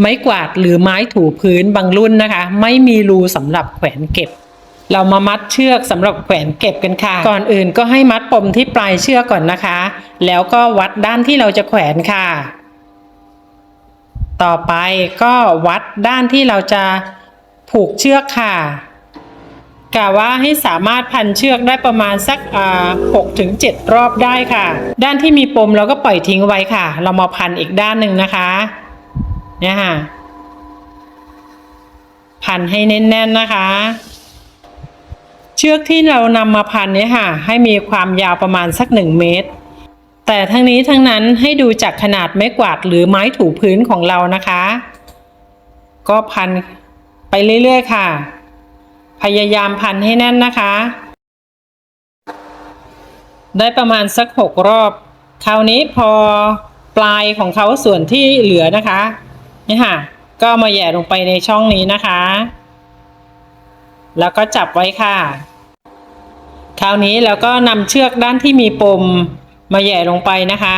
ไม้กวาดหรือไม้ถูพื้นบางรุ่นนะคะ ไม่มีรูสำหรับแขวนเก็บ เรามามัดเชือกสำหรับแขวนเก็บกันค่ะ ก่อนอื่นก็ให้มัดปมที่ปลายเชือกก่อนนะคะ แล้วก็วัดด้านที่เราจะแขวนค่ะ ต่อไปก็วัดด้านที่เราจะผูกเชือกค่ะกะว่าให้สามารถพันเชือกได้ประมาณสักหกถึงเจ็ดรอบได้ค่ะ ด้านที่มีปมเราก็ปล่อยทิ้งไว้ค่ะ เรามาพันอีกด้านหนึ่งนะคะ เนี่ยค่ะ พันให้แน่นๆนะคะ เชือกที่เรานำมาพันเนี่ยค่ะ ให้มีความยาวประมาณสักหนึ่งเมตร แต่ทั้งนี้ทั้งนั้นให้ดูจากขนาดไม้กวาดหรือไม้ถูพื้นของเรานะคะ ก็พันไปเรื่อยๆค่ะ พยายามพันให้แน่นนะคะ ได้ประมาณสักหกรอบ คราวนี้พอปลายของเขาส่วนที่เหลือนะคะ นี่ค่ะ ก็มาแย่ลงไปในช่องนี้นะคะ แล้วก็จับไว้ค่ะ คราวนี้เราก็นำเชือกด้านที่มีปมมาแย่ลงไปนะคะ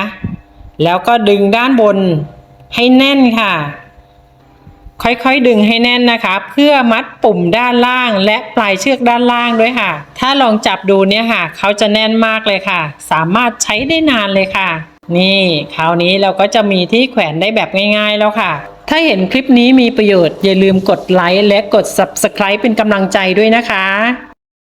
แล้วก็ดึงด้านบนให้แน่นค่ะ ค่อยๆดึงให้แน่นนะคะ เพื่อมัดปุ่มด้านล่างและปลายเชือกด้านล่างด้วยค่ะ ถ้าลองจับดูเนี่ยค่ะ เขาจะแน่นมากเลยค่ะ สามารถใช้ได้นานเลยค่ะ นี่คราวนี้เราก็จะมีที่แขวนได้แบบง่ายๆแล้วค่ะ ถ้าเห็นคลิปนี้มีประโยชน์อย่าลืมกดไลค์และกด Subscribe เป็นกำลังใจด้วยนะคะ